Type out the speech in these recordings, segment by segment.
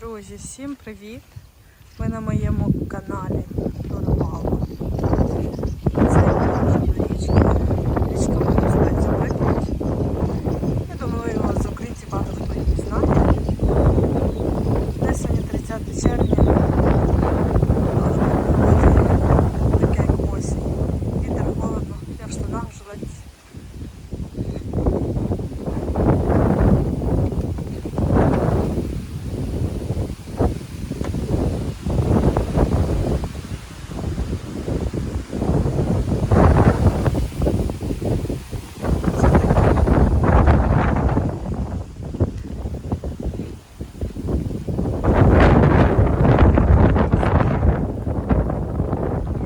Друзі, всім привіт! Ви на моєму каналі Дорогало. Це я річка. Річка мені називається Прип'ять. Я думаю, його з українців багато хто її знає. Десь сьогодні 30 червня. Але погода таке як осінь. Вітер холодно, я в штанах в жилетці. Це таке.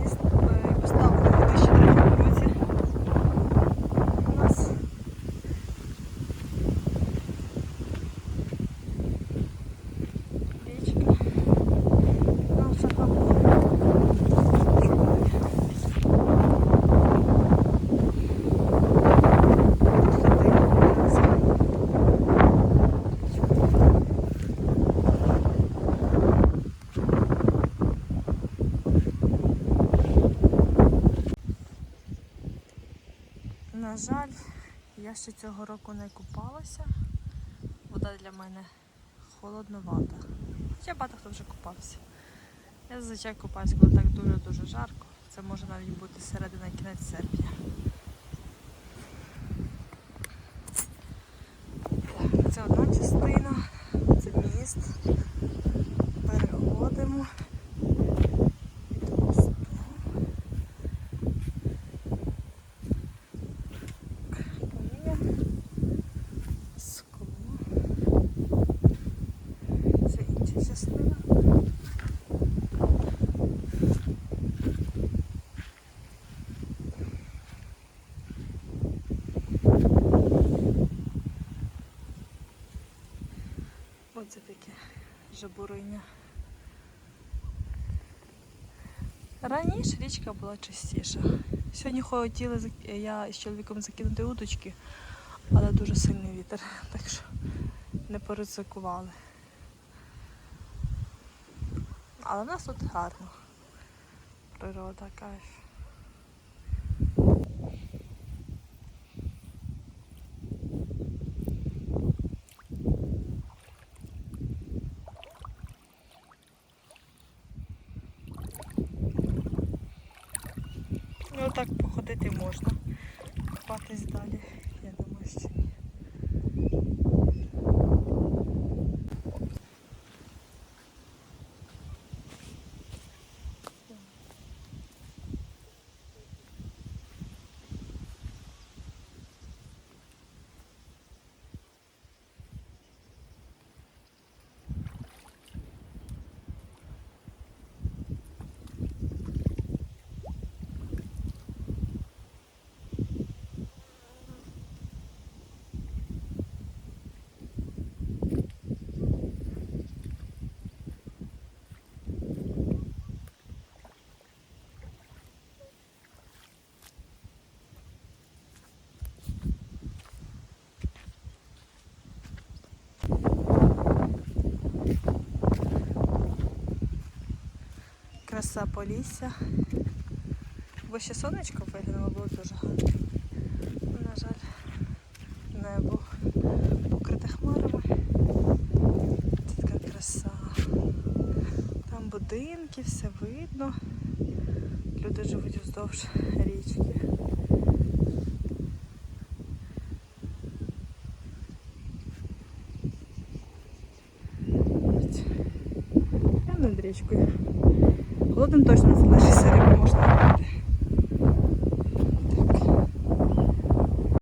Міст е, поставлений у 2003 році. У нас річка. Нам все На жаль, я ще цього року не купалася. Вода для мене холодновата. Хоча багато хто вже купався. Я зазвичай купаюсь, коли так дуже-дуже жарко. Це може навіть бути середина кінець серпня. Це одна частина, це міст. Оце таке жабуриня. Раніше річка була чистіша. Сьогодні хотіли я з чоловіком закинути удочки, але дуже сильний вітер, так що не поризикували. Але в нас тут гарно. Природа, кайф. Так походити можна. Купатись далі, я думаю, що Краса Полісся. Бо ще сонечко виглянуло, було дуже гарно. На жаль, небо покрите хмарами. Це така краса. Там будинки, все видно. Люди живуть вздовж річки. Я над річкою. Холодним точно не залишиться, риби можна робити.